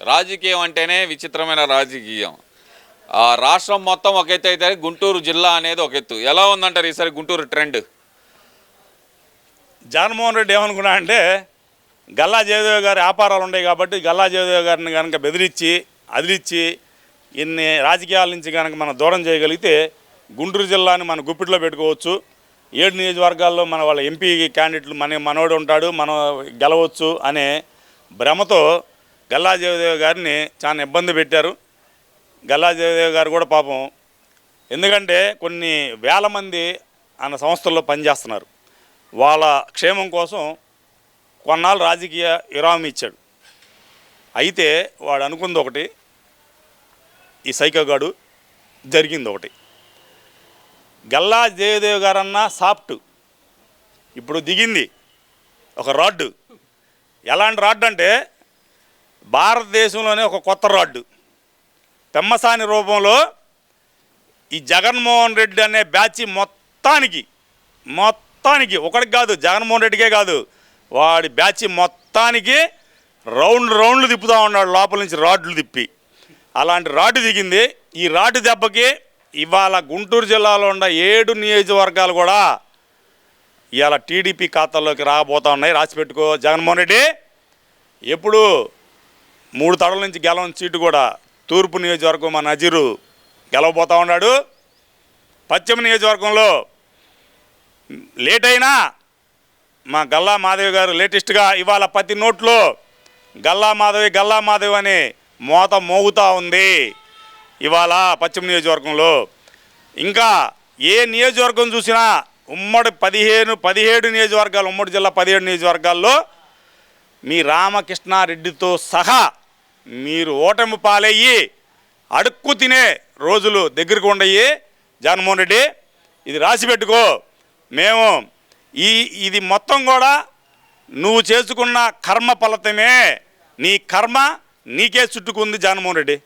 రాజకీయం అంటేనే విచిత్రమైన రాజకీయం. ఆ రాష్ట్రం మొత్తం ఒక ఎత్తు అయితే గుంటూరు జిల్లా అనేది ఒక ఎత్తు. ఎలా ఉందంటారు ఈసారి గుంటూరు ట్రెండ్? జగన్మోహన్ రెడ్డి ఏమనుకున్నా అంటే గల్లా జయదేవ్ గారి వ్యాపారాలు ఉన్నాయి కాబట్టి గల్లా జయదేవ్ గారిని కనుక బెదిరించి అదిలిచ్చి ఇన్ని రాజకీయాల నుంచి కనుక మనం దూరం చేయగలిగితే గుంటూరు జిల్లాని మన గుప్పిట్లో పెట్టుకోవచ్చు. ఏడు నియోజకవర్గాల్లో మన వాళ్ళ ఎంపీ క్యాండిడేట్లు మన మనోడు ఉంటాడు మనం గెలవచ్చు అనే భ్రమతో గల్లా జయదేవ్ గారిని చాలా ఇబ్బంది పెట్టారు. గల్లా జయదేవ్ గారు కూడా పాపం. ఎందుకంటే కొన్ని వేల మంది ఆయన సంస్థల్లో పనిచేస్తున్నారు. వాళ్ళ క్షేమం కోసం కొన్నాళ్ళు రాజకీయ విరామం ఇచ్చాడు. అయితే వాడు అనుకుంది ఒకటి ఈ సైకోగాడు జరిగింది ఒకటి. గల్లా జయదేవ్ గారన్న సాఫ్ట్. ఇప్పుడు దిగింది ఒక రాడ్డు. ఎలాంటి రాడ్డు అంటే భారతదేశంలోనే ఒక కొత్త రాడ్డు. పెమ్మసాని రూపంలో ఈ జగన్మోహన్ రెడ్డి అనే బ్యాచ్ మొత్తానికి మొత్తానికి ఒకటికి కాదు జగన్మోహన్ రెడ్డికే కాదు వాడి బ్యాచ్ మొత్తానికి రౌండ్ రౌండ్లు తిప్పుతూ ఉన్నాడు లోపల నుంచి రాడ్లు తిప్పి. అలాంటి రాడ్డు దిగింది. ఈ రాడ్డు దెబ్బకి ఇవాళ గుంటూరు జిల్లాలో ఉన్న ఏడు నియోజకవర్గాలు కూడా ఇవాళ టీడీపీ ఖాతాల్లోకి రాబోతా ఉన్నాయి. రాసిపెట్టుకో జగన్మోహన్ రెడ్డి. ఎప్పుడు మూడు తడల నుంచి గెలవని సీటు కూడా తూర్పు నియోజకవర్గం మా నజీరు గెలవబోతూ ఉన్నాడు. పశ్చిమ నియోజకవర్గంలో లేట్ అయినా మా గల్లా మాధవి గారు లేటెస్ట్గా ఇవాళ ప్రతి నోట్లో గల్లా మాధవి గల్లా మాధవి అని మోత మోగుతూ ఉంది. ఇవాళ పశ్చిమ నియోజకవర్గంలో ఇంకా ఏ నియోజకవర్గం చూసినా ఉమ్మడి పదిహేను పదిహేడు నియోజకవర్గాలు ఉమ్మడి జిల్లా పదిహేడు నియోజకవర్గాల్లో మీ రామకృష్ణారెడ్డితో సహా మీరు ఓటమి పాలయ్యి అడుక్కు తినే రోజులు దగ్గరకు ఉండయి జగన్మోహన్ రెడ్డి ఇది రాసి పెట్టుకో. మేము ఈ ఇది మొత్తం కూడా నువ్వు చేసుకున్న కర్మ ఫలితమే. నీ కర్మ నీకే చుట్టుకుంది జగన్మోహన్ రెడ్డి.